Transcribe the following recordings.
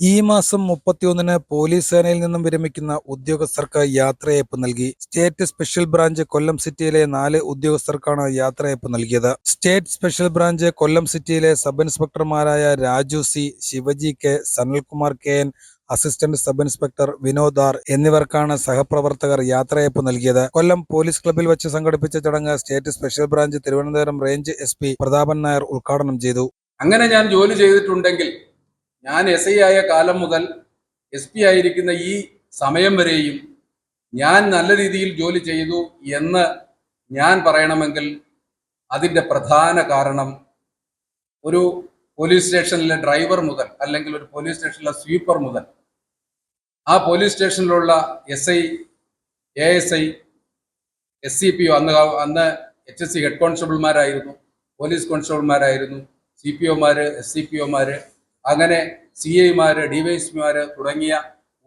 ഈ മാസം മുപ്പത്തിയൊന്നിന് പോലീസ് സേനയിൽ നിന്നും വിരമിക്കുന്ന ഉദ്യോഗസ്ഥർക്ക് യാത്രയയപ്പ് നൽകി. സ്റ്റേറ്റ് സ്പെഷ്യൽ ബ്രാഞ്ച് കൊല്ലം സിറ്റിയിലെ നാല് ഉദ്യോഗസ്ഥർക്കാണ് യാത്രയയപ്പ് നൽകിയത്. സ്റ്റേറ്റ് സ്പെഷ്യൽ ബ്രാഞ്ച് കൊല്ലം സിറ്റിയിലെ sub ഇൻസ്പെക്ടർമാരായ Raju C Shivaji K Sanalkumar K N assistant sub inspector Vinod R എന്നിവർക്കാണ് സഹപ്രവർത്തകർ യാത്രയയപ്പ് നൽകിയത്. കൊല്ലം പോലീസ് ക്ലബ്ബിൽ വെച്ച് സംഘടിപ്പിച്ച ചടങ്ങ് state special branch Thiruvananthapuram range S Prathapan Nair ഉദ്ഘാടനം ചെയ്തു. അങ്ങനെ ഞാൻ ജോലി ചെയ്തിട്ടുണ്ടെങ്കിൽ ഞാൻ എസ് ഐ ആയ കാലം മുതൽ എസ് പി ആയിരിക്കുന്ന ഈ സമയം വരെയും ഞാൻ നല്ല രീതിയിൽ ജോലി ചെയ്തു എന്ന് ഞാൻ പറയണമെങ്കിൽ അതിന്റെ പ്രധാന കാരണം ഒരു പോലീസ് സ്റ്റേഷനിലെ ഡ്രൈവർ മുതൽ അല്ലെങ്കിൽ ഒരു പോലീസ് സ്റ്റേഷനിലെ സ്വീപ്പർ മുതൽ ആ police സ്റ്റേഷനിലുള്ള S I A S I S C P O അന്ന് അന്ന് എച്ച് എസ് സി ഹെഡ് കോൺസ്റ്റബിൾമാരായിരുന്നു പോലീസ് കോൺസ്റ്റബിൾമാരായിരുന്നു സി പി ഒമാര് എസ് സി പി ഒമാര് അങ്ങനെ സി ഐമാര് ഡിവൈഎസ്പിമാര് തുടങ്ങിയ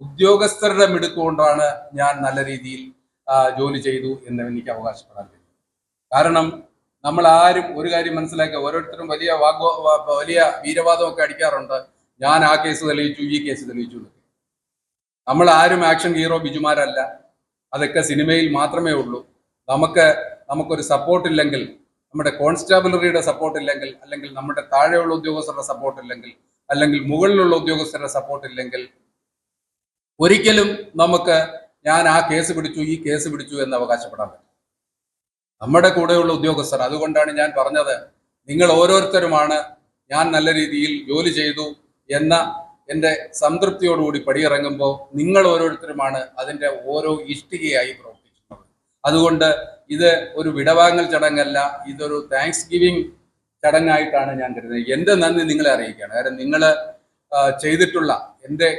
ഉദ്യോഗസ്ഥരുടെ മിടുക്കുകൊണ്ടാണ് ഞാൻ നല്ല രീതിയിൽ ജോലി ചെയ്തു എന്ന് എനിക്ക് അവകാശപ്പെടാൻ കഴിയും. കാരണം നമ്മൾ ആരും ഒരു കാര്യം മനസ്സിലാക്കുക ഓരോരുത്തരും വലിയ വാഗ്വ വലിയ വീരവാദമൊക്കെ അടിക്കാറുണ്ട്. ഞാൻ ആ കേസ് തെളിയിച്ചു ഈ കേസ് തെളിയിച്ചു നമ്മൾ ആരും ആക്ഷൻ ഹീറോ ബിജുമാരല്ല. അതൊക്കെ സിനിമയിൽ മാത്രമേ ഉള്ളൂ. നമുക്ക് നമുക്കൊരു സപ്പോർട്ട് ഇല്ലെങ്കിൽ നമ്മുടെ കോൺസ്റ്റാബിലറിയുടെ സപ്പോർട്ട് ഇല്ലെങ്കിൽ അല്ലെങ്കിൽ നമ്മുടെ താഴെയുള്ള ഉദ്യോഗസ്ഥരുടെ സപ്പോർട്ട് ഇല്ലെങ്കിൽ അല്ലെങ്കിൽ മുകളിലുള്ള ഉദ്യോഗസ്ഥരുടെ സപ്പോർട്ട് ഇല്ലെങ്കിൽ ഒരിക്കലും നമുക്ക് ഞാൻ ആ കേസ് പിടിച്ചു ഈ കേസ് പിടിച്ചു എന്ന് അവകാശപ്പെടാൻ പറ്റും നമ്മുടെ കൂടെയുള്ള ഉദ്യോഗസ്ഥർ അതുകൊണ്ടാണ് ഞാൻ പറഞ്ഞത് നിങ്ങൾ ഓരോരുത്തരുമാണ് ഞാൻ നല്ല രീതിയിൽ ജോലി ചെയ്തു എന്ന എന്റെ സംതൃപ്തിയോടുകൂടി പടിയിറങ്ങുമ്പോൾ നിങ്ങൾ ഓരോരുത്തരുമാണ് അതിന്റെ ഓരോ ഇഷ്ടികയായി പ്രവർത്തിക്കുന്നത്. അതുകൊണ്ട് ഇത് ഒരു വിടവാങ്ങൽ ചടങ്ങല്ല ഇതൊരു താങ്ക്സ് ഗിവിങ് ചടങ്ങായിട്ടാണ് ഞാൻ കരുതുന്നത്. എന്റെ നന്ദി നിങ്ങളെ അറിയിക്കുകയാണ്. കാരണം നിങ്ങൾ ചെയ്തിട്ടുള്ള എന്റെ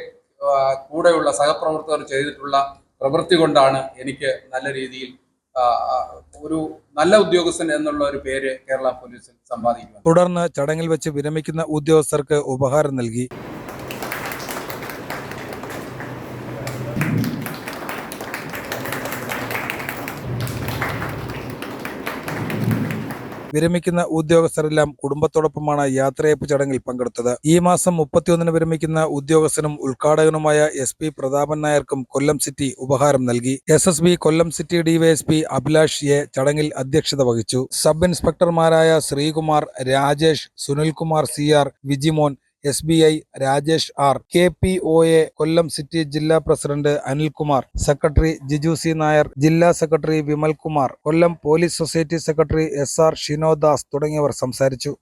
കൂടെയുള്ള സഹപ്രവർത്തകർ ചെയ്തിട്ടുള്ള പ്രവൃത്തി കൊണ്ടാണ് എനിക്ക് നല്ല രീതിയിൽ ഒരു നല്ല ഉദ്യോഗസ്ഥൻ എന്നുള്ള ഒരു പേര് കേരള പോലീസിൽ സമ്പാദിക്കുന്നത് തുടർന്ന് ചടങ്ങിൽ വെച്ച് വിരമിക്കുന്ന ഉദ്യോഗസ്ഥർക്ക് ഉപഹാരം നൽകി. വിരമിക്കുന്ന ഉദ്യോഗസ്ഥരെല്ലാം കുടുംബത്തോടൊപ്പമാണ് യാത്രയപ്പ് ചടങ്ങിൽ പങ്കെടുത്തത്. ഈ മാസം മുപ്പത്തിയൊന്നിന് വിരമിക്കുന്ന ഉദ്യോഗസ്ഥനും ഉദ്ഘാടകനുമായ എസ് പി പ്രതാപൻ നായർക്കും കൊല്ലം സിറ്റി ഉപഹാരം നൽകി. S S B Kollam city DYSP Abhilash A ചടങ്ങിൽ അധ്യക്ഷത വഹിച്ചു. Sub ഇൻസ്പെക്ടർമാരായ Sreekumar Rajesh Sunilkumar C R Vijimon S B I Rajesh R K P O A Kollam city ജില്ലാ president Anilkumar secretary Jiju C Nair ജില്ലാ secretary Vimalkumar Kollam police society secretary S R Shinodas തുടങ്ങിയവർ സംസാരിച്ചു.